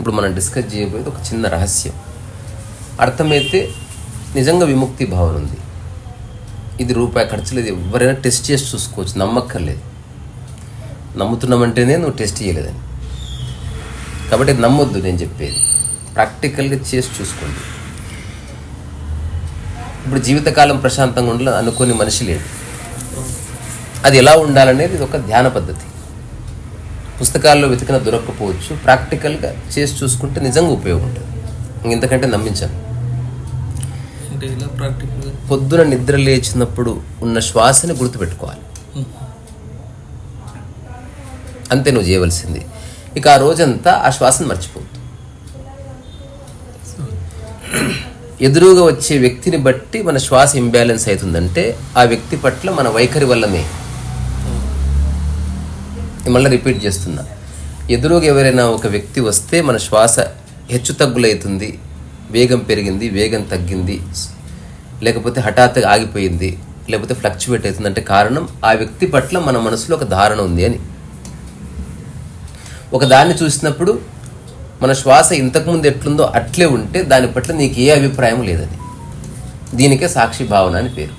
ఇప్పుడు మనం డిస్కస్ చేయబోయేది ఒక చిన్న రహస్యం. అర్థమైతే నిజంగా విముక్తి భావన ఉంది. ఇది రూపాయి ఖర్చు లేదు ఎవరైనా టెస్ట్ చేసి చూసుకోవచ్చు నమ్మక్కర్లేదు. నమ్ముతున్నామంటేనే నువ్వు టెస్ట్ చేయలేదని. కాబట్టి నమ్మొద్దు నేను చెప్పేది. ప్రాక్టికల్గా చేసి చూసుకోండి. ఇప్పుడు జీవితకాలం ప్రశాంతంగా ఉండాలని అనుకోని మనిషి లేడు. అది ఎలా ఉండాలనేది ఇది ఒక ధ్యాన పద్ధతి. పుస్తకాల్లో వెతికిన దొరక్కపోవచ్చు. ప్రాక్టికల్గా చేసి చూసుకుంటే నిజంగా ఉపయోగం ఉంటుంది. ఇంతకంటే నమ్మించాను. పొద్దున నిద్ర లేచినప్పుడు ఉన్న శ్వాసని గుర్తుపెట్టుకోవాలి. అంతే నువ్వు చేయవలసింది. ఇక ఆ రోజంతా ఆ శ్వాసను మర్చిపోవద్దు. ఎదురుగా వచ్చే వ్యక్తిని బట్టి మన శ్వాస ఇంబ్యాలెన్స్ అవుతుందంటే ఆ వ్యక్తి పట్ల మన వైఖరి వల్లనే. మళ్ళీ రిపీట్ చేస్తున్నా. ఎదురుగా ఎవరైనా ఒక వ్యక్తి వస్తే మన శ్వాస హెచ్చు తగ్గులవుతుంది వేగం పెరిగింది వేగం తగ్గింది లేకపోతే హఠాత్తుగా ఆగిపోయింది లేకపోతే ఫ్లక్చువేట్ అవుతుంది అంటే కారణం ఆ వ్యక్తి పట్ల మన మనసులో ఒక ధారణ ఉంది అని. ఒక దాన్ని చూసినప్పుడు మన శ్వాస ఇంతకుముందు ఎట్లుందో అట్లే ఉంటే దాని పట్ల నీకు ఏ అభిప్రాయం లేదని. దీనికే సాక్షి భావన అని పేరు.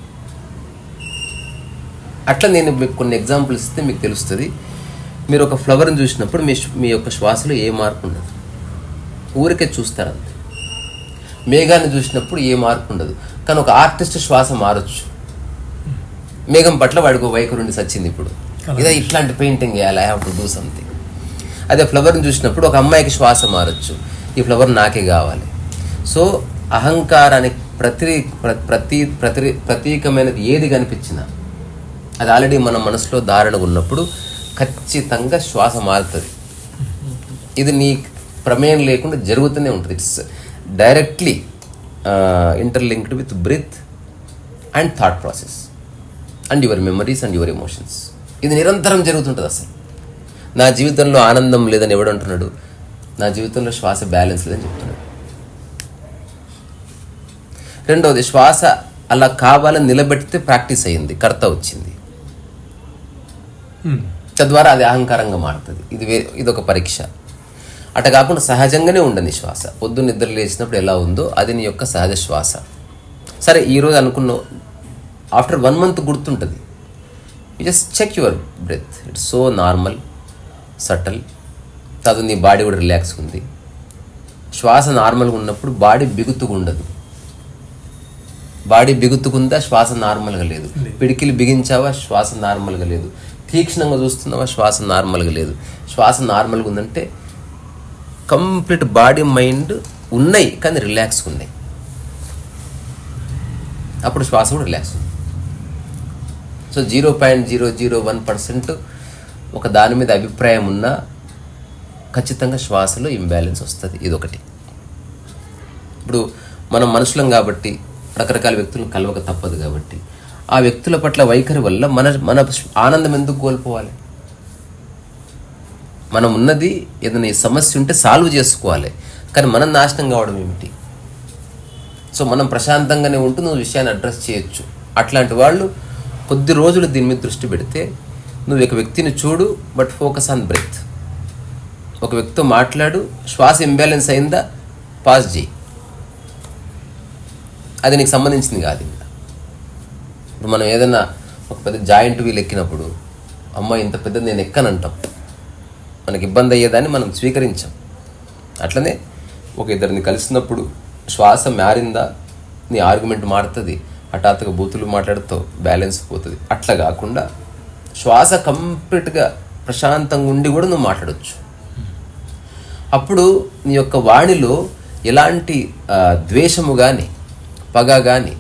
అట్లా నేను మీకు కొన్ని ఎగ్జాంపుల్స్ ఇస్తే మీకు తెలుస్తుంది. మీరు ఒక ఫ్లవర్ని చూసినప్పుడు మీ మీ యొక్క శ్వాసలో ఏ మార్పు ఉండదు. ఊరికే చూస్తారు అంతే మేఘాన్ని చూసినప్పుడు ఏ మార్పు ఉండదు. కానీ ఒక ఆర్టిస్ట్ శ్వాస మారొచ్చు. మేఘం పట్ల వాడికి ఒక వైఖరుండి సచ్చింది ఇప్పుడు. ఇదే ఇట్లాంటి పెయింటింగ్ వేయాలి I have to do something అదే ఫ్లవర్ని చూసినప్పుడు ఒక అమ్మాయికి శ్వాస మారచ్చు. ఈ ఫ్లవర్ నాకే కావాలి. సో అహంకారానికి ప్రతి ప్రతి ప్రతి ప్రతీకమైనది ఏది కనిపించినా అది ఆల్రెడీ మన మనసులో ధారణగా ఉన్నప్పుడు ఖచ్చితంగా శ్వాస మారుతుంది. ఇది నీ ప్రమేయం లేకుండా జరుగుతూనే ఉంటుంది. It's directly interlinked with breath and thought process and your memories and your emotions ఇది నిరంతరం జరుగుతుంటుంది అసలు. నా జీవితంలో ఆనందం లేదని ఎవడు అంటున్నాడు? నా జీవితంలో శ్వాస బ్యాలెన్స్ లేదని చెప్తున్నాడు. రెండవది శ్వాస అలా కావాలని నిలబెడితే ప్రాక్టీస్ అయ్యింది కర్త వచ్చింది. తద్వారా అది అహంకారంగా మారుతుంది. ఇది వే ఇది ఒక పరీక్ష. అట కాకుండా సహజంగానే ఉండని శ్వాస. పొద్దున్న నిద్ర లేచినప్పుడు ఎలా ఉందో అది నీ యొక్క సహజ శ్వాస. సరే ఈరోజు అనుకున్నావు ఆఫ్టర్ వన్ మంత్ గుర్తుంటుంది. You just check your breath it's so normal subtle. కాదు నీ బాడీ కూడా రిలాక్స్ ఉంది. శ్వాస నార్మల్గా ఉన్నప్పుడు బాడీ బిగుతుగా ఉండదు. బాడీ బిగుతుకుందా శ్వాస నార్మల్గా లేదు. పిడికిలు బిగించావా శ్వాస నార్మల్గా లేదు. తీక్షణంగా చూస్తున్నావా శ్వాస నార్మల్గా లేదు. శ్వాస నార్మల్గా ఉందంటే కంప్లీట్ బాడీ మైండ్ ఉన్నాయి కానీ రిలాక్స్గా ఉన్నాయి. అప్పుడు శ్వాస కూడా రిలాక్స్ ఉంది. So zero point zero zero one percent ఒక దాని మీద అభిప్రాయం ఉన్నా ఖచ్చితంగా శ్వాసలో ఇంబ్యాలెన్స్ వస్తుంది. ఇదొకటి. ఇప్పుడు మనం మనుషులం కాబట్టి రకరకాల వ్యక్తులను కలవక తప్పదు కాబట్టి ఆ వ్యక్తుల పట్ల వైఖరి వల్ల మన మన ఆనందం ఎందుకు కోల్పోవాలి? మనం ఉన్నది ఏదైనా సమస్య ఉంటే సాల్వ్ చేసుకోవాలి. కానీ మనం నాశనం కావడం ఏమిటి? సో మనం ప్రశాంతంగానే ఉంటూ నువ్వు విషయాన్ని అడ్రస్ చేయొచ్చు. అట్లాంటి వాళ్ళు కొద్ది రోజులు దీని మీద దృష్టి పెడితే నువ్వు ఒక వ్యక్తిని చూడు బట్ ఫోకస్ ఆన్ బ్రెత్ ఒక వ్యక్తితో మాట్లాడు శ్వాస ఇంబ్యాలెన్స్ అయిందా? పాస్ చేయి. అది నీకు సంబంధించింది కాదు ఇంకా ఇప్పుడు మనం ఏదైనా ఒక పెద్ద జాయింట్ వీల్ ఎక్కినప్పుడు అమ్మ ఇంత పెద్దది నేను ఎక్కనంటాం. మనకి ఇబ్బంది అయ్యేదాన్ని మనం స్వీకరించాం. అట్లనే ఒక ఇద్దరిని కలిసినప్పుడు శ్వాస మారిందా? నీ ఆర్గ్యుమెంట్ మారుతుంది. హఠాత్తుగా బూతులు మాట్లాడుతూ బ్యాలెన్స్ పోతుంది. అట్లా కాకుండా శ్వాస కంప్లీట్గా ప్రశాంతంగా ఉండి కూడా నువ్వు మాట్లాడచ్చు. అప్పుడు నీ యొక్క వాణిలో ఎలాంటి ద్వేషము కానీ పగ కానీ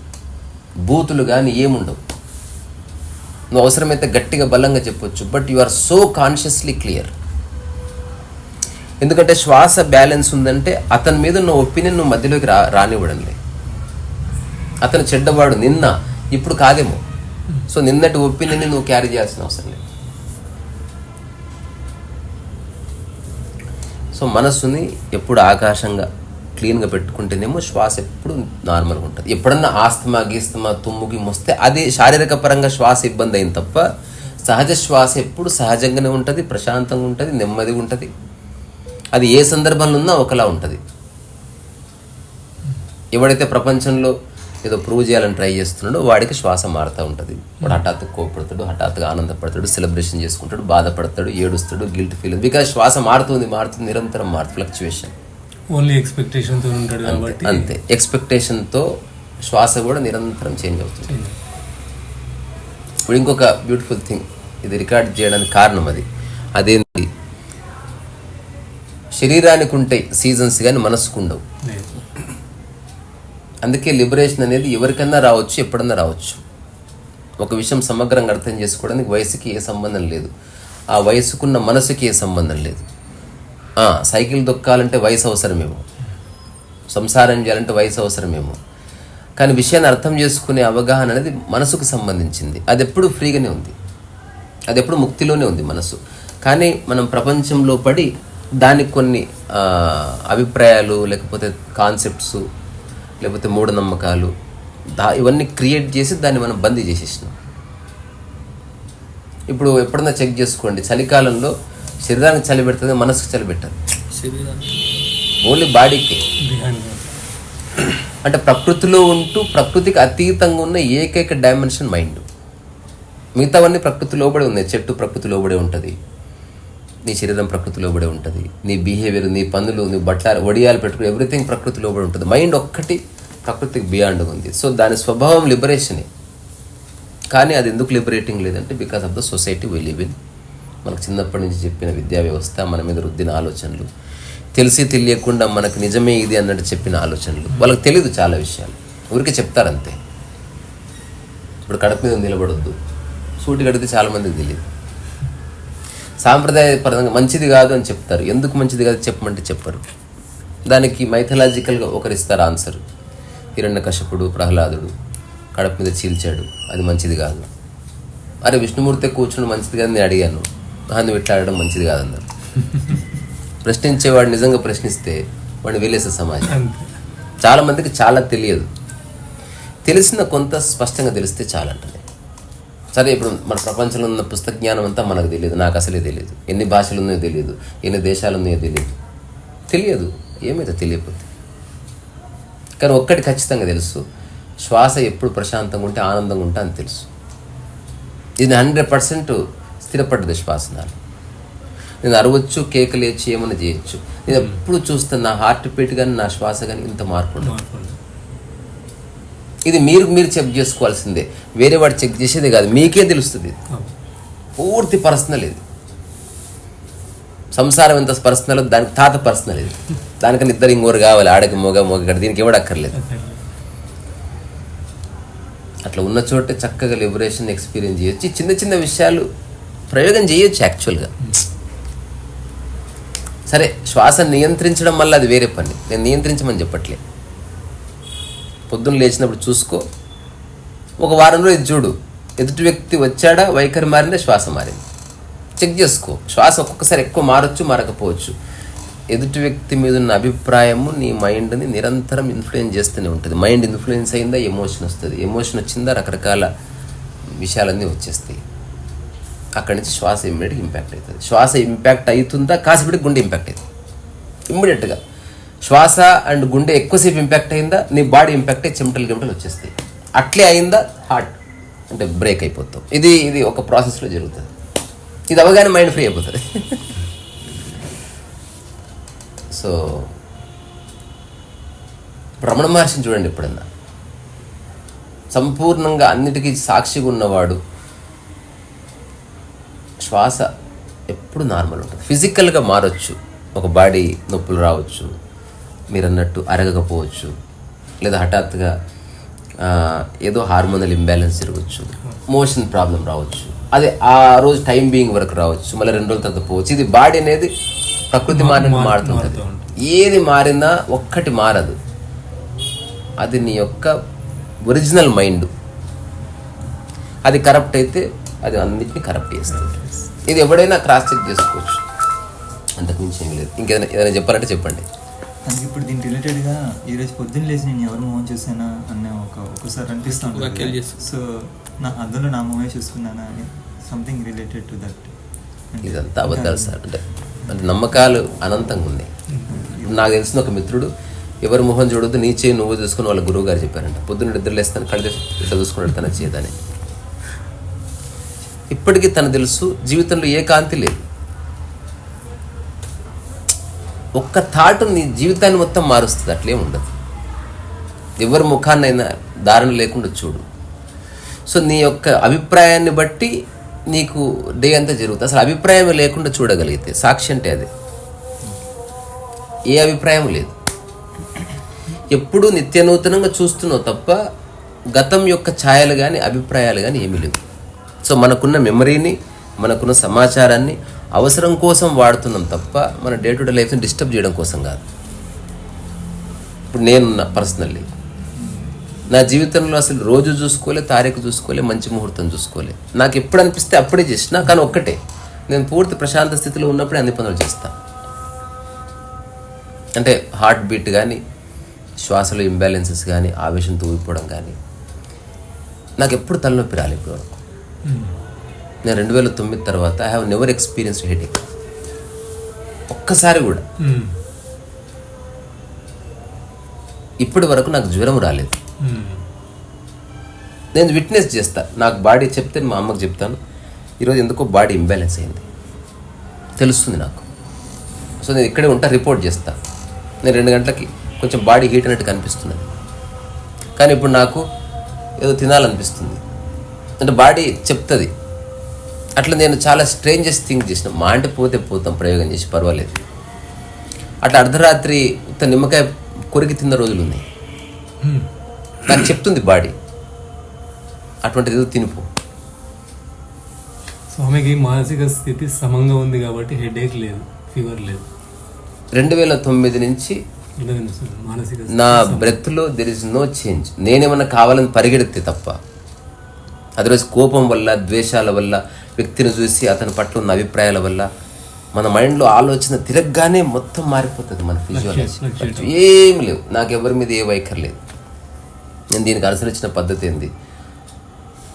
బూతులు కానీ ఏముండవు. నువ్వు అవసరమైతే గట్టిగా బలంగా చెప్పొచ్చు but you are so consciously clear. ఎందుకంటే శ్వాస బ్యాలెన్స్ ఉందంటే అతని మీద నువ్వు ఒపీనియన్ నువ్వు మధ్యలోకి రా రానివ్వడంలే అతను చెడ్డవాడు నిన్న ఇప్పుడు కాదేమో. సో నిన్నటి ఒపీనియన్ని నువ్వు క్యారీ చేయాల్సిన అవసరం లేదు. సో మనస్సుని ఎప్పుడు ఆకాశంగా క్లీన్గా పెట్టుకుంటేనేమో శ్వాస ఎప్పుడు నార్మల్గా ఉంటుంది. ఎప్పుడన్నా ఆస్తమా గీస్తమా తుమ్ముకి వస్తే అది శారీరక పరంగా శ్వాస ఇబ్బంది అయింది తప్ప సహజ శ్వాస ఎప్పుడు సహజంగానే ఉంటుంది ప్రశాంతంగా ఉంటుంది నెమ్మదిగా ఉంటుంది. అది ఏ సందర్భంలో ఉన్నా ఒకలా ఉంటుంది. ఎవడైతే ప్రపంచంలో ఏదో ప్రూవ్ చేయాలని ట్రై చేస్తున్నాడో వాడికి శ్వాస మారుతూ ఉంటుంది. వాడు హఠాత్తు కోపడతాడు హఠాత్తుగా ఆనందపడతాడు సెలబ్రేషన్ చేసుకుంటాడు బాధపడతాడు ఏడుస్తాడు గిల్ట్ ఫీల్ బికాజ్ శ్వాస మారుతుంది మారుతుంది నిరంతరం మారుతుంది ఫ్లక్చువేషన్ ఓన్లీ ఎక్స్పెక్టేషన్తో ఉంటాడు అంతే కాబట్టి అంతే. ఎక్స్పెక్టేషన్తో శ్వాస కూడా నిరంతరం చేంజ్ అవుతుంది. ఇప్పుడు ఇంకొక బ్యూటిఫుల్ థింగ్ ఇది రికార్డ్ చేయడానికి కారణం అది. అదేంటి శరీరానికి ఉంటాయి సీజన్స్ కానీ మనసుకు ఉండవు. అందుకే లిబరేషన్ అనేది ఎవరికన్నా రావచ్చు ఎప్పుడన్నా రావచ్చు. ఒక విషయం సమగ్రంగా అర్థం చేసుకోవడానికి వయసుకి ఏ సంబంధం లేదు. ఆ వయసుకున్న మనసుకి ఏ సంబంధం లేదు. సైకిల్ దొక్కాలంటే వయసు అవసరమేమో. సంసారం చేయాలంటే వయసు అవసరమేమో. కానీ విషయాన్ని అర్థం చేసుకునే అవగాహన అనేది మనసుకు సంబంధించింది. అది ఎప్పుడు ఫ్రీగానే ఉంది. అది ఎప్పుడు ముక్తిలోనే ఉంది మనసు. కానీ మనం ప్రపంచంలో పడి దానికి కొన్ని అభిప్రాయాలు లేకపోతే కాన్సెప్ట్స్ లేకపోతే మూఢనమ్మకాలు దా ఇవన్నీ క్రియేట్ చేసి దాన్ని మనం బందీ చేసేసినాం. ఇప్పుడు ఎప్పుడన్నా చెక్ చేసుకోండి చలికాలంలో శరీరానికి చలి పెడుతుంది మనసుకు చలి పెట్టదు. ఓన్లీ బాడీకి. అంటే ప్రకృతిలో ఉంటూ ప్రకృతికి అతీతంగా ఉన్న ఏకైక డైమెన్షన్ మైండ్. మిగతావన్నీ ప్రకృతి లోబడి ఉన్నాయి చెట్టు ప్రకృతి లోబడే ఉంటుంది. నీ శరీరం ప్రకృతి లోబడే ఉంటుంది. నీ బిహేవియర్ నీ పనులు నీ బట్టలు వడియాలు పెట్టుకుని ఎవ్రీథింగ్ ప్రకృతి లోబడి ఉంటుంది. మైండ్ ఒక్కటి ప్రకృతికి బియాండ్ ఉంది. సో దాని స్వభావం లిబరేషనే కానీ అది ఎందుకు లిబరేటింగ్ లేదంటే because of the society we live in మనకు చిన్నప్పటి నుంచి చెప్పిన విద్యా వ్యవస్థ మన మీద రుద్దిన ఆలోచనలు. తెలిసి తెలియకుండా మనకు నిజమే ఇది అన్నట్టు చెప్పిన ఆలోచనలు. వాళ్ళకి తెలియదు చాలా విషయాలు. ఊరికే చెప్తారంతే. ఇప్పుడు కడప మీద నిలబడొద్దు. సూటి కడితే చాలా మందికి తెలియదు సాంప్రదాయపరంగా మంచిది కాదు అని చెప్తారు. ఎందుకు మంచిది కాదు చెప్పమంటే చెప్పరు. దానికి మైథలాజికల్గా ఒకరిస్తారు ఆన్సర్ హిరణ్యకశపుడు ప్రహ్లాదుడు కడప మీద చీల్చాడు. అది మంచిది కాదు. అరే విష్ణుమూర్తి కూర్చుని మంచిది కాదు నేను అడిగాను. "ఆ, నువ్వు ఇట్లా మంచిది కాదన్నారు. ప్రశ్నించేవాడు నిజంగా ప్రశ్నిస్తే వాడిని వెళ్ళేసే సమాజం. అంతే. చాలా తెలియదు. తెలిసిన కొంత స్పష్టంగా తెలిస్తే చాలంటది. సరే ఇప్పుడు మన ప్రపంచంలో ఉన్న పుస్తక జ్ఞానం అంతా మనకు తెలియదు నాకు అసలే తెలియదు. ఎన్ని భాషలు ఉన్నాయో తెలియదు ఎన్ని దేశాలు ఉన్నాయో తెలియదు. తెలియదు ఏమైతే తెలియకపోతే. కానీ ఒక్కటి ఖచ్చితంగా తెలుసు శ్వాస ఎప్పుడు ప్రశాంతంగా ఉంటే ఆనందంగా ఉంటా అని తెలుసు. ఇది హండ్రెడ్ పర్సెంట్ స్థిరపడ్డది శ్వాస నాకు నేను అరవచ్చు కేక ఏమైనా చేయొచ్చు. నేను ఎప్పుడు చూస్తే నా హార్ట్ బీట్ కానీ నా శ్వాస కానీ ఇంత మార్పు మార్పు ఉండదు. ఇది మీరు మీరు చెక్ చేసుకోవాల్సిందే. వేరే వాడు చెక్ చేసేది కాదు. మీకే తెలుస్తుంది. పూర్తి పర్సనల్ ఇది. సంసారం ఎంత పర్సనల్ దానికి తాత పర్సనల్ ఇది. దానికన్నా ఇద్దరు ఇంకోరు కావాలి. ఆడకి మొగ మొగ దీనికి ఎవడు అక్కర్లేదు. అట్లా ఉన్న చోటే చక్కగా లిబరేషన్ ఎక్స్పీరియన్స్ చేయొచ్చు. చిన్న చిన్న విషయాలు ప్రయోగం చేయొచ్చు యాక్చువల్గా సరే శ్వాస నియంత్రించడం వల్ల అది వేరే పని. నేను నియంత్రించమని చెప్పట్లే. పొద్దున్న లేచినప్పుడు చూసుకో. ఒక వారంలో ఇది చూడు. ఎదుటి వ్యక్తి వచ్చాడా వైఖరి మారిందా శ్వాస మారింది. చెక్ చేసుకో. శ్వాస ఒక్కొక్కసారి ఎక్కువ మారచ్చు మారకపోవచ్చు. ఎదుటి వ్యక్తి మీద ఉన్న అభిప్రాయము నీ మైండ్ని నిరంతరం ఇన్ఫ్లుయెన్స్ చేస్తూనే ఉంటుంది. మైండ్ ఇన్ఫ్లుయెన్స్ అయిందా ఎమోషన్ వస్తుంది. ఎమోషన్ వచ్చిందా రకరకాల విషయాలన్నీ వచ్చేస్తాయి. అక్కడి నుంచి శ్వాస ఇమ్మీడియట్గా ఇంపాక్ట్ అవుతుంది. శ్వాస ఇంపాక్ట్ అవుతుందా కాసేపటికి గుండె ఇంపాక్ట్ అవుతుంది. ఇమ్మీడియట్గా. శ్వాస అండ్ గుండె ఎక్కువసేపు ఇంపాక్ట్ అయిందా? నీ బాడీ ఇంపాక్ట్ అయ్యి చెమటలు గిమటలు వచ్చేస్తాయి. అట్లే అయిందా? హార్ట్ అంటే బ్రేక్ అయిపోతాం. ఇది ఇది ఒక ప్రాసెస్లో జరుగుతుంది. ఇది అవగానే మైండ్ ఫ్రీ అయిపోతుంది. సో భ్రమణ మహర్షిని చూడండి ఎప్పుడన్నా. సంపూర్ణంగా అన్నిటికీ సాక్షిగా ఉన్నవాడు శ్వాస ఎప్పుడు నార్మల్ ఉంటుంది. ఫిజికల్గా మారొచ్చు. ఒక బాడీ నొప్పులు రావచ్చు. మీరు అన్నట్టు అరగకపోవచ్చు లేదా హఠాత్తుగా ఏదో హార్మోనల్ ఇంబ్యాలెన్స్ జరగవచ్చు మోషన్ ప్రాబ్లం రావచ్చు. అదే ఆ రోజు టైం బీయింగ్ వరకు రావచ్చు మళ్ళీ రెండు రోజుల తర్వాత పోవచ్చు. ఇది బాడీ అనేది ప్రకృతి మారినట్టు మారుతుంటుంది ఏది మారినా ఒక్కటి మారదు. అది నీ యొక్క ఒరిజినల్ మైండ్. అది కరప్ట్ అయితే అది అన్నిటిని కరప్ట్ చేస్తుంది. ఇది ఎవడైనా క్రాస్ చెక్ చేసుకోవచ్చు. అంతకుమించి ఏం లేదు. ఇంకేదైనా ఏదైనా చెప్పాలంటే చెప్పండి. తనకి ఇప్పుడు దీని రిలేటెడ్గా ఈరోజు పొద్దున్న లేచి నేను ఎవరు మొహం చూసానా అన్న ఒక ఒకసారి అనిపిస్తూ వ్యాఖ్యలు ఉంటుంది చేస్తూ. సో నా అందులో నా మొహమే చూసుకున్నానా అని సంథింగ్ రిలేటెడ్ టు దట్ ఇదంతా అబద్ధాలు సార్. అంటే అంటే నమ్మకాలు అనంతంగా ఉన్నాయి. నాకు తెలిసిన ఒక మిత్రుడు ఎవరి మొహం చూడొద్దు నీ చేయి నువ్వు చూసుకుని వాళ్ళ గురువు గారు చెప్పారంట. పొద్దున్న నిద్ర లేస్తాను కళ్ళు ఇట్లా చూసుకున్నాడు తన చేయదని ఇప్పటికీ తను తెలుసు జీవితంలో ఏ కాంతి లేదు. ఒక్క థాట్ నీ జీవితాన్ని మొత్తం మారుస్తుంది. అట్లే ఉండదు. ఎవరి ముఖాన్నైనా దారుణ లేకుండా చూడు. సో నీ యొక్క అభిప్రాయాన్ని బట్టి నీకు డే అంతా జరుగుతుంది. అసలు అభిప్రాయం లేకుండా చూడగలిగితే సాక్షి అంటే అదే. ఏ అభిప్రాయం లేదు. ఎప్పుడూ నిత్యనూతనంగా చూస్తున్నావు తప్ప గతం యొక్క ఛాయలు కానీ అభిప్రాయాలు కానీ ఏమీ లేవు. సో మనకున్న మెమరీని మనకున్న సమాచారాన్ని అవసరం కోసం వాడుతున్నాం తప్ప మన డే టు డే లైఫ్ని డిస్టర్బ్ చేయడం కోసం కాదు. ఇప్పుడు నేనున్న పర్సనల్లీ. నా జీవితంలో అసలు రోజు చూసుకోలే తారీఖు చూసుకోలే మంచి ముహూర్తం చూసుకోలే. నాకు ఎప్పుడు అనిపిస్తే అప్పుడే చేసిన కానీ ఒక్కటే. నేను పూర్తి ప్రశాంత స్థితిలో ఉన్నప్పుడే అన్ని పనులు చేస్తా. అంటే హార్ట్ బీట్ కానీ శ్వాసలో ఇంబ్యాలెన్సెస్ కానీ ఆవేశం తూగిపోవడం కానీ నాకు ఎప్పుడు తలనొప్పి రాలేదు. ఇప్పటి నేను రెండు వేల తొమ్మిది తర్వాత I have never experience headache ఒక్కసారి కూడా. మ్మ్. ఇప్పటి వరకు నాకు జ్వరం రాలేదు. మ్మ్. నేను విట్నెస్ చేస్తా. నాకు బాడీ చెప్తే మా అమ్మకి చెప్తాను. ఈరోజు ఎందుకో బాడీ ఇంబ్యాలెన్స్ అయింది. తెలుస్తుంది నాకు. సో నేను ఇక్కడే ఉంటా రిపోర్ట్ చేస్తా. నేను రెండు గంటలకి కొంచెం బాడీ హీట్ అన్నట్టు కనిపిస్తున్నది. కానీ ఇప్పుడు నాకు ఏదో తినాలనిపిస్తుంది. అంటే బాడీ చెప్తుంది. అట్లా నేను చాలా స్ట్రేంజెస్ థింక్ చేసిన. మా అంటే పోతే పోతాం ప్రయోగం చేసి పర్వాలేదు. అట్లా అర్ధరాత్రి ఉత్త నిమ్మకాయ కొరికి తిన్న రోజులు ఉన్నాయి. నాకు చెప్తుంది బాడీ. అటువంటిది ఏదో తినిపో. స్వామికి మానసిక స్థితి సమంగా ఉంది కాబట్టి హెడేక్ లేదు ఫీవర్ లేదు. రెండు వేల తొమ్మిది నుంచి నా బ్రెత్లో దెర్ ఇస్ నో చేంజ్ నేనేమన్నా కావాలని పరిగెడితే తప్ప. అది రోజు కోపం వల్ల ద్వేషాల వల్ల వ్యక్తిని చూసి అతని పట్ల ఉన్న అభిప్రాయాల వల్ల మన మైండ్లో ఆలోచన తిరగగానే మొత్తం మారిపోతుంది మన ఫిజియాలజీ. ఏం లేవు. నాకు ఎవరి మీద ఏ వైఖరి లేదు. నేను దీనికి అనుసరించిన పద్ధతి ఏంది?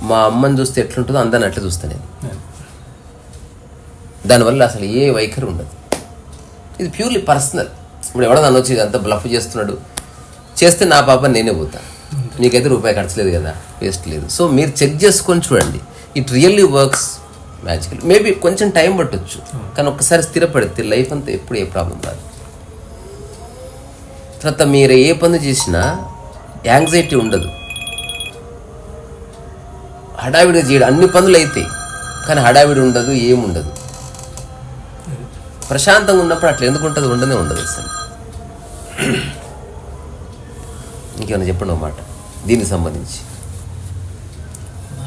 మా అమ్మని చూస్తే ఎట్లుంటుందో అందరిని అట్లా చూస్తాను నేను. దానివల్ల అసలు ఏ వైఖరి ఉండదు. ఇది ప్యూర్లీ పర్సనల్ ఇప్పుడు ఎవడో నన్ను వచ్చి అంత బ్లఫ్ చేస్తున్నాడు. చేస్తే నా పాప నేనే పోతా. నీకైతే రూపాయి ఖర్చలేదు కదా. వేస్ట్ లేదు. సో మీరు చెక్ చేసుకొని చూడండి. It really works magical maybe కొంచెం టైం పట్టొచ్చు. కానీ ఒక్కసారి స్థిరపడితే లైఫ్ అంతా ఎప్పుడు ఏ ప్రాబ్లం రాదు. తర్వాత మీరు ఏ పని చేసినా యాంగ్జైటీ ఉండదు. హడావిడి చేయడం అన్ని పనులు అవుతాయి కానీ హడావిడి ఉండదు ఏముండదు ప్రశాంతంగా ఉన్నప్పుడు అట్లా ఎందుకు ఉంటుంది? ఉండనే ఉండదు అసలు. ఇంకేమైనా చెప్పండి ఒక మాట? దీనికి సంబంధించి.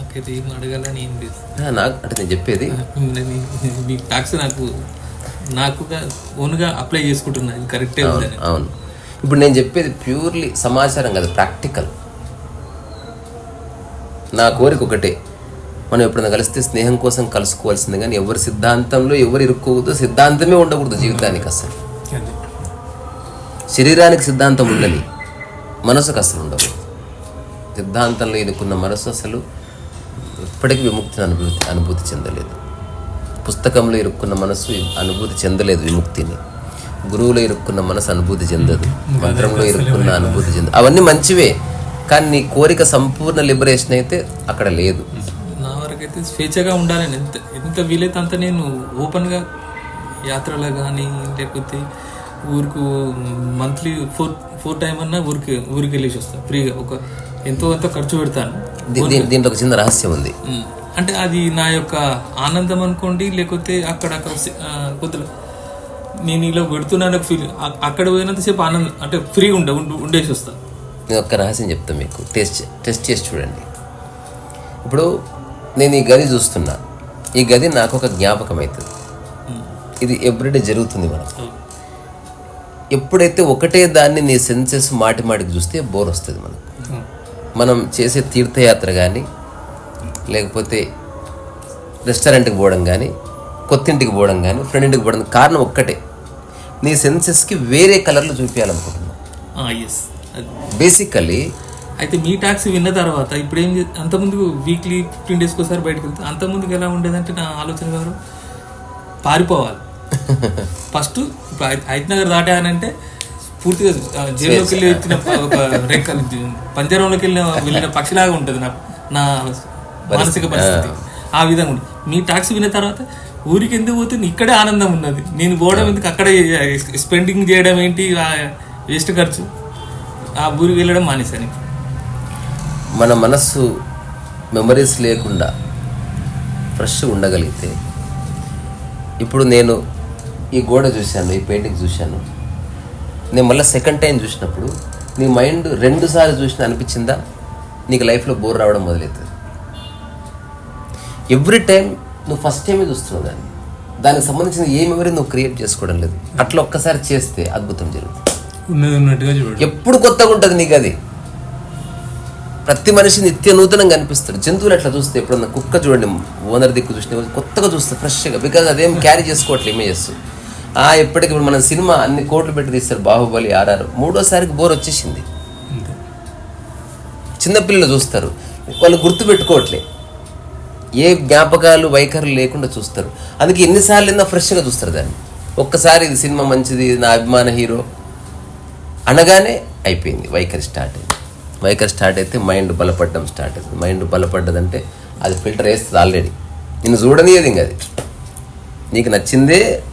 నాకైతే ఏం అడగాలని ఏం లేదు. నాకు అంటే నేను చెప్పేది? మీ ట్యాక్స్ నాకు నాకుగా ఓన్గా అప్లై చేసుకుంటున్నా కరెక్టే అవును ఇప్పుడు నేను చెప్పేది ప్యూర్లీ సమాచారం కాదు ప్రాక్టికల్ నా కోరిక ఒకటే. మనం ఎప్పుడైనా కలిస్తే స్నేహం కోసం కలుసుకోవాల్సింది కానీ ఎవరి సిద్ధాంతంలో ఎవరు ఇరుక్కోకూడదు సిద్ధాంతమే ఉండకూడదు జీవితానికి అసలు శరీరానికి సిద్ధాంతం ఉండని మనసుకు అసలు ఉండవు సిద్ధాంతంలో ఎన్నుకున్న మనసు అసలు ఇప్పటికీ విముక్తిని అనుభూతి అనుభూతి చెందలేదు. పుస్తకంలో ఇరుక్కున్న మనసు అనుభూతి చెందలేదు విముక్తిని. గురువులో ఇరుక్కున్న మనసు అనుభూతి చెందదు. మంత్రంలో ఇరుక్కున్న అనుభూతి చెందదు. అవన్నీ మంచివే కానీ నీ కోరిక సంపూర్ణ లిబరేషన్ అయితే అక్కడ లేదు. నా వరకైతే స్వేచ్ఛగా ఉండాలని ఎంత ఎంత వీలైతే అంత నేను ఓపెన్గా యాత్రలో కానీ లేకపోతే ఊరికి మంత్లీ ఫోర్ ఫోర్ టైం అన్నా ఊరికి ఊరికి వెళ్ళేసి వస్తాను ఫ్రీగా ఒక ఎంతో ఎంతో ఖర్చు పెడతాను. దీంట్లో ఒక చిన్న రహస్యం ఉంది. అంటే అది నా యొక్క ఆనందం అనుకోండి లేకపోతే అక్కడ కొద్దిగా నేను ఇలా పెడుతున్నాను ఫీల్ అక్కడ పోయినంతసేపు ఆనందం అంటే ఫ్రీ ఉండే ఉండు- ఉండేసి వస్తా. నేను ఒక్క రహస్యం చెప్తాను మీకు. టెస్ట్ టెస్ట్ చేసి చూడండి. ఇప్పుడు నేను ఈ గది చూస్తున్నా. ఈ గది నాకు ఒక జ్ఞాపకం అవుతుంది ఇది ఎవ్రీడే జరుగుతుంది మనకు. ఎప్పుడైతే ఒకటే దాన్ని నీ సెన్సెస్ మాటి మాటికి చూస్తే బోర్ వస్తుంది మనకు. మనం చేసే తీర్థయాత్ర కానీ లేకపోతే రెస్టారెంట్కి పోవడం కానీ కొత్తింటికి పోవడం కానీ ఫ్రెండ్ ఇంటికి పోవడం కారణం ఒక్కటే. నీ సెన్సెస్కి వేరే కలర్లో చూపించాలనుకుంటున్నావు ఎస్ బేసికల్లీ అయితే మీ టాక్స్ విన్న తర్వాత ఇప్పుడు ఏం అంతకుముందు వీక్లీ ఫిఫ్టీన్ డేస్కి ఒకసారి బయటకు వెళ్తే అంతకుముందుకు ఎలా ఉండేదంటే నా ఆలోచన గారు పారిపోవాలి. ఫస్ట్ ఇప్పుడు హై- హైత్ నగర్ దాటానంటే పూర్తిగా జైల్లోకి వెళ్ళి వచ్చిన ఒక రెక్క పంజరంలోకి వెళ్ళిన వెళ్ళిన పక్షిలాగా ఉంటుంది నా నా మానసిక పరిస్థితి. ఆ విధంగా ఉంటుంది. మీ టాక్స్ విన్న తర్వాత ఊరికి ఎందుకు పోతుంది? ఇక్కడే ఆనందం ఉన్నది. నేను పోవడం ఎందుకు? అక్కడే స్పెండింగ్ చేయడం ఏంటి? వేస్ట్ ఖర్చు. ఆ ఊరికి వెళ్ళడం మానేశాను ఇప్పుడు. మన మనస్సు మెమరీస్ లేకుండా ఫ్రెష్ ఉండగలిగితే ఇప్పుడు నేను ఈ గోడ చూశాను ఈ పెయింటింగ్ చూశాను. నేను మళ్ళీ సెకండ్ టైం చూసినప్పుడు నీ మైండ్ రెండు సార్లు చూసిన అనిపించిందా? నీకు లైఫ్లో బోర్ రావడం మొదలవుతుంది ఎవ్రీ టైం నువ్వు ఫస్ట్ టైమే చూస్తున్నావు దాన్ని. దానికి సంబంధించిన ఏ మెమరీ నువ్వు క్రియేట్ చేసుకోవడం లేదు. అట్లా ఒక్కసారి చేస్తే అద్భుతం జరుగుతుంది. ఎప్పుడు కొత్తగా ఉంటుంది నీకు అది. ప్రతి మనిషి నిత్య నూతనంగా అనిపిస్తాడు. జంతువులు అట్లా చూస్తే ఎప్పుడన్నా కుక్క చూడండి ఓనర్ దిక్కు చూసిన కొత్తగా చూస్తే ఫ్రెష్గా బికాజ్ అదేం క్యారీ చేసుకోవట్లే ఇమేజెస్ ఆ ఎప్పటికి మన సినిమా అన్ని కోట్లు పెట్టి తీస్తారు. బాహుబలి ఆర్ఆర్. మూడోసారికి బోర్ వచ్చేసింది. చిన్నపిల్లలు చూస్తారు. వాళ్ళు గుర్తు పెట్టుకోవట్లే. ఏ జ్ఞాపకాలు వైఖరులు లేకుండా చూస్తారు. అందుకే ఎన్నిసార్లు అయినా ఫ్రెష్గా చూస్తారు దాన్ని. ఒక్కసారి ఇది సినిమా మంచిది నా అభిమాన హీరో. అనగానే అయిపోయింది. వైఖరి స్టార్ట్ అయింది. వైఖరి స్టార్ట్ అయితే మైండ్ బలపడడం స్టార్ట్ అవుతుంది మైండ్ బలపడ్డదంటే అది ఫిల్టర్ వేస్తుంది ఆల్రెడీ. నిన్ను చూడనియదు ఇంకా అది. నీకు నచ్చిందే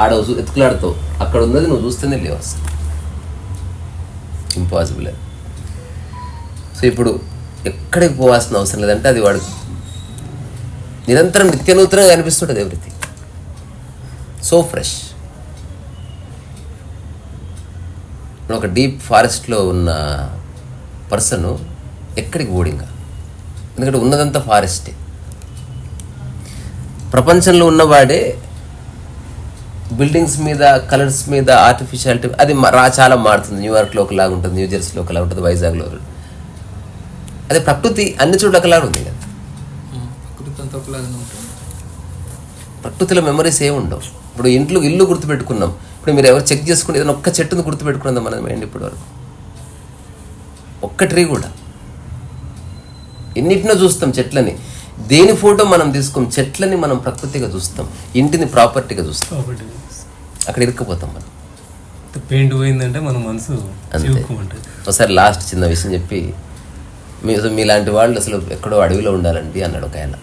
ఆడ ఎత్తుకులాడుతావు. అక్కడ ఉన్నది నువ్వు చూస్తేనే లేవు అసలు. ఇంపాసిబుల్ అది సో ఇప్పుడు ఎక్కడికి పోవాల్సిన అవసరం లేదంటే అది వాడు నిరంతరం నిత్యనూతనంగా కనిపిస్తుంటుంది ఎవ్రీథింగ్ సో ఫ్రెష్ ఒక డీప్ ఫారెస్ట్లో ఉన్న పర్సన్ ఎక్కడికి ఓడింగా ఎందుకంటే ఉన్నదంతా ఫారెస్టే ప్రపంచంలో ఉన్నవాడే బిల్డింగ్స్ మీద కలర్స్ మీద ఆర్టిఫిషియాలిటీ అది రా చాలా మారుతుంది. న్యూయార్క్లో ఒకలాగా ఉంటుంది న్యూ జెర్సీలో ఒకలా ఉంటుంది వైజాగ్లో. అదే ప్రకృతి అన్ని చోట్ల ఒకలాగా ఉంది కదా. ప్రకృతిలో మెమరీస్ ఏమి ఉండవు. ఇప్పుడు ఇంట్లో ఇల్లు గుర్తుపెట్టుకున్నాం. ఇప్పుడు మీరు ఎవరు చెక్ చేసుకుంటే ఏదైనా ఒక్క చెట్టును గుర్తుపెట్టుకున్నదా మన మైండ్ ఇప్పటి వరకు? ఒక్క ట్రీ కూడా. ఎన్నిటినో చూస్తాం చెట్లని. దేని ఫోటో మనం తీసుకోం చెట్లని మనం ప్రకృతిగా చూస్తాం. ఇంటిని ప్రాపర్టీగా చూస్తాం. అక్కడ ఇరుక్కుపోతాం మనం. పెయింట్ పోయిందంటే మన మనసు ఒకసారి లాస్ట్ చిన్న విషయం చెప్పి మీ మీలాంటి వాళ్ళు అసలు ఎక్కడో అడవిలో ఉండాలండి అన్నాడు ఒక ఆయన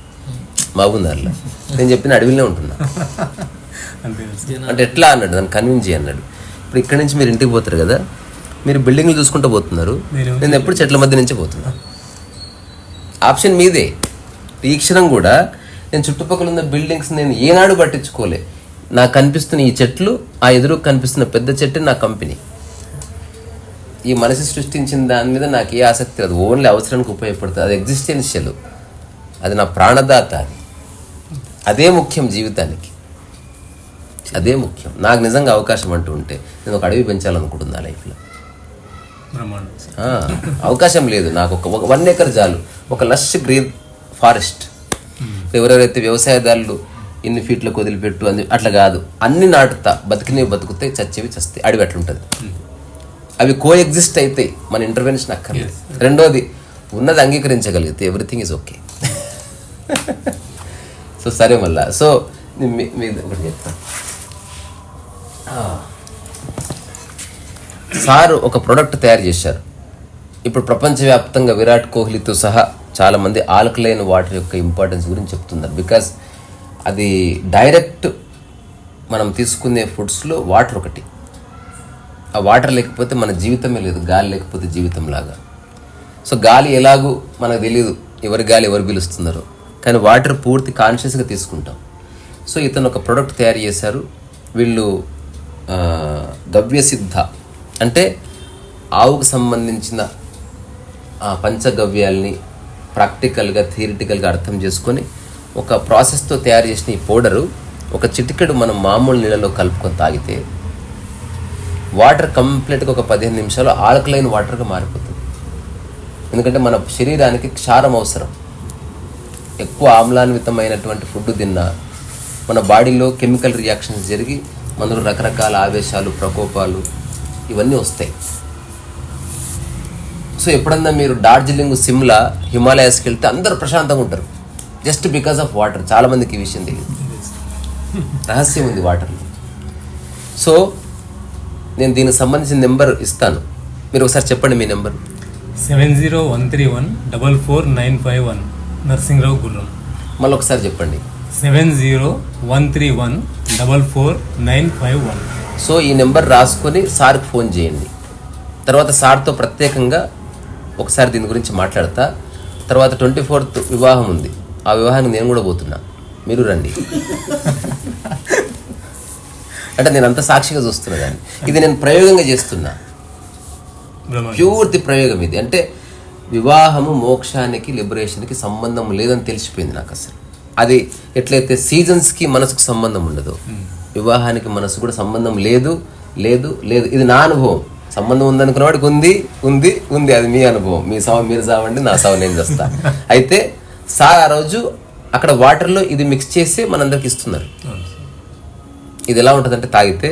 మహబూబ్నగర్లో నేను చెప్పిన అడవిలోనే ఉంటున్నా. అంటే ఎట్లా అన్నాడు? దాన్ని కన్విన్స్ చేయి అన్నాడు. ఇప్పుడు ఇక్కడి నుంచి మీరు ఇంటికి పోతారు కదా మీరు బిల్డింగ్లు చూసుకుంటూ పోతున్నారు. నేను ఎప్పుడు చెట్ల మధ్య నుంచే పోతున్నా. ఆప్షన్ మీదే. ఈ క్షణం కూడా నేను చుట్టుపక్కల ఉన్న బిల్డింగ్స్ నేను ఏనాడు పట్టించుకోలే. నాకు కనిపిస్తున్న ఈ చెట్లు ఆ ఎదురు కనిపిస్తున్న పెద్ద చెట్టు నా కంపెనీ. ఈ మనిషి సృష్టించిన దాని మీద నాకు ఏ ఆసక్తి లేదు. ఓన్లీ అవసరానికి ఉపయోగపడుతుంది. అది ఎగ్జిస్టెన్షియల్ అది నా ప్రాణదాత అది. అదే ముఖ్యం జీవితానికి. అదే ముఖ్యం. నాకు నిజంగా అవకాశం అంటూ ఉంటే నేను ఒక అడవి పెంచాలనుకుంటున్నా లైఫ్లో. అవకాశం లేదు. నాకు ఒక వన్ ఎకర్ చాలు ఒక లష్ గ్రీన్ ఫారెస్ట్. ఎవరెవరైతే వ్యవసాయదారులు ఇన్ని ఫీట్లకు వదిలిపెట్టు అని అట్లా కాదు. అన్ని నాటుతా. బతికినవి బతుకుతాయి చచ్చేవి చస్తాయి. అడవి అట్లుంటుంది. అవి కో ఎగ్జిస్ట్ అవుతాయి మన ఇంటర్వెన్షన్ అక్కర్లేదు. రెండోది ఉన్నది అంగీకరించగలిగితే ఎవ్రీథింగ్ ఈజ్ ఓకే సో సరే మళ్ళా. సో మీది ఒకటి చెప్తాను సార్ ఒక ప్రోడక్ట్ తయారు చేశారు. ఇప్పుడు ప్రపంచవ్యాప్తంగా విరాట్ కోహ్లీతో సహా చాలామంది ఆల్కలైన్ వాటర్ యొక్క ఇంపార్టెన్స్ గురించి చెప్తున్నారు. బికాస్ అది డైరెక్ట్ మనం తీసుకునే ఫుడ్స్లో వాటర్ ఒకటి. ఆ వాటర్ లేకపోతే మన జీవితమే లేదు గాలి లేకపోతే జీవితం లాగా సో గాలి ఎలాగూ మనకు తెలియదు ఎవరి గాలి ఎవరు పిలుస్తున్నారో. కానీ వాటర్ పూర్తి కాన్షియస్గా తీసుకుంటాం. సో ఇతను ఒక ప్రోడక్ట్ తయారు చేశారు వీళ్ళు గవ్యసిద్ధ. అంటే ఆవుకు సంబంధించిన ఆ పంచగవ్యాల్ని ప్రాక్టికల్గా థియరిటికల్గా అర్థం చేసుకొని ఒక ప్రాసెస్తో తయారు చేసిన ఈ పౌడరు ఒక చిటికెడు మనం మామూలు నీళ్ళలో కలుపుకొని తాగితే వాటర్ కంప్లీట్గా ఒక పదిహేను నిమిషాలు ఆల్కలైన్ వాటర్గా మారిపోతుంది. ఎందుకంటే మన శరీరానికి క్షారం అవసరం. ఎక్కువ ఆమ్లాన్వితమైనటువంటి ఫుడ్ తిన్నా మన బాడీలో కెమికల్ రియాక్షన్స్ జరిగి మనలో రకరకాల ఆవేశాలు ప్రకోపాలు ఇవన్నీ వస్తాయి. సో ఎప్పుడన్నా మీరు డార్జిలింగ్ సిమ్లా హిమాలయాస్కి వెళ్తే అందరూ ప్రశాంతంగా ఉంటారు. Just because of water. చాలామందికి ఈ విషయం తెలియదు రహస్యం ఉంది వాటర్లో సో నేను దీనికి సంబంధించిన నెంబర్ ఇస్తాను. మీరు ఒకసారి చెప్పండి మీ number. Seven zero one three one double four nine five one Narsingrao Gurram. మళ్ళీ ఒకసారి చెప్పండి. Seven zero one three one double four nine five one. So ఈ నెంబర్ రాసుకొని సార్కి ఫోన్ చేయండి. తర్వాత సార్తో ప్రత్యేకంగా ఒకసారి దీని గురించి మాట్లాడతా. తర్వాత ట్వంటీ ఫోర్త్ వివాహం ఉంది. ఆ వివాహానికి నేను కూడా పోతున్నా. మీరు రండి. అంటే నేను అంత సాక్షిగా చూస్తున్నా దాన్ని. ఇది నేను ప్రయోగంగా చేస్తున్నా. పూర్తి ప్రయోగం ఇది. అంటే వివాహము మోక్షానికి లిబరేషన్కి సంబంధం లేదని తెలిసిపోయింది నాకు అసలు. అది ఎట్లయితే సీజన్స్కి మనసుకు సంబంధం ఉండదు వివాహానికి మనసు కూడా సంబంధం లేదు లేదు లేదు. ఇది నా అనుభవం. సంబంధం ఉందనుకున్న వాడికి ఉంది ఉంది ఉంది. అది మీ అనుభవం. మీ సవ మీరు సావండి నా సవ నేను చేస్తా. అయితే సార్ ఆ రోజు అక్కడ వాటర్లో ఇది మిక్స్ చేసి మనందరికి ఇస్తున్నారు. ఇది ఎలా ఉంటుందంటే తాగితే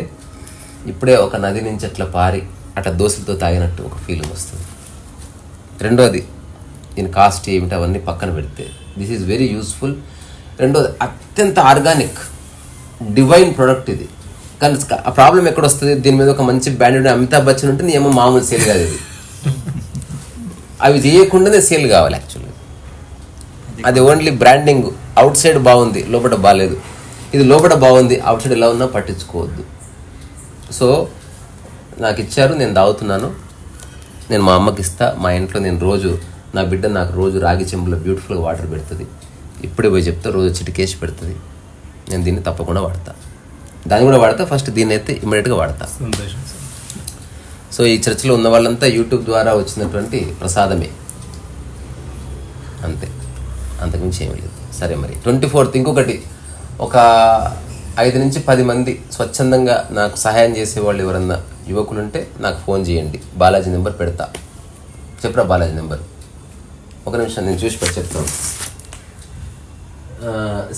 ఇప్పుడే ఒక నది నుంచి అట్లా పారి అట్లా దోశలతో తాగినట్టు ఒక ఫీలింగ్ వస్తుంది. రెండోది దీని కాస్ట్ ఏమిటి అవన్నీ పక్కన పెడితే. దిస్ ఈజ్ వెరీ యూస్ఫుల్ రెండోది అత్యంత ఆర్గానిక్ డివైన్ ప్రోడక్ట్ ఇది. కానీ ఆ ప్రాబ్లం ఎక్కడ వస్తుంది? దీని మీద ఒక మంచి బ్రాండెడ్ అమితాబ్ బచ్చన్ ఉంటుంది ఏమో మామూలు సేల్ కాదు ఇది. అవి చేయకుండానే సేల్ కావాలి యాక్చువల్లీ అది ఓన్లీ బ్రాండింగ్ అవుట్ సైడ్ బాగుంది లోపల బాగాలేదు ఇది లోపల బాగుంది అవుట్ సైడ్ ఎలా ఉన్నా పట్టించుకోవద్దు. సో నాకు ఇచ్చారు నేను తాగుతున్నాను. నేను మా అమ్మకి ఇస్తా మా ఇంట్లో నేను రోజు నా బిడ్డ నాకు రోజు రాగి చెంబులో బ్యూటిఫుల్గా వాటర్ పెడుతుంది. ఇప్పుడే పోయి చెప్తా రోజు చిటికేసి పెడుతుంది. నేను దీన్ని తప్పకుండా వాడతా. దాన్ని కూడా వాడతా ఫస్ట్ దీన్ని అయితే ఇమీడియట్గా వాడతా. సో ఈ చర్చిలో ఉన్న వాళ్ళంతా యూట్యూబ్ ద్వారా వచ్చినటువంటి ప్రసాదమే. అంతకుమించి ఏమీ లేదు. సరే మరి. ట్వంటీ ఫోర్త్ ఇంకొకటి. ఒక ఐదు నుంచి పది మంది స్వచ్ఛందంగా నాకు సహాయం చేసే వాళ్ళు ఎవరన్నా యువకులు ఉంటే నాకు ఫోన్ చేయండి. బాలాజీ నెంబర్ పెడతా. చెప్పరా బాలాజీ నెంబర్. ఒక నిమిషం నేను చూసి పెట్టి చెప్తాను.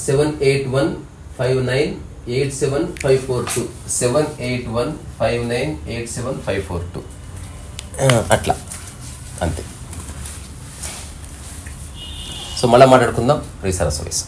Seven eight one five nine eight seven five four two seven eight one five nine eight seven five four two అట్లా. అంతే. సో మళ్ళీ మాట్లాడుకుందాం. రీసరస్ వయసు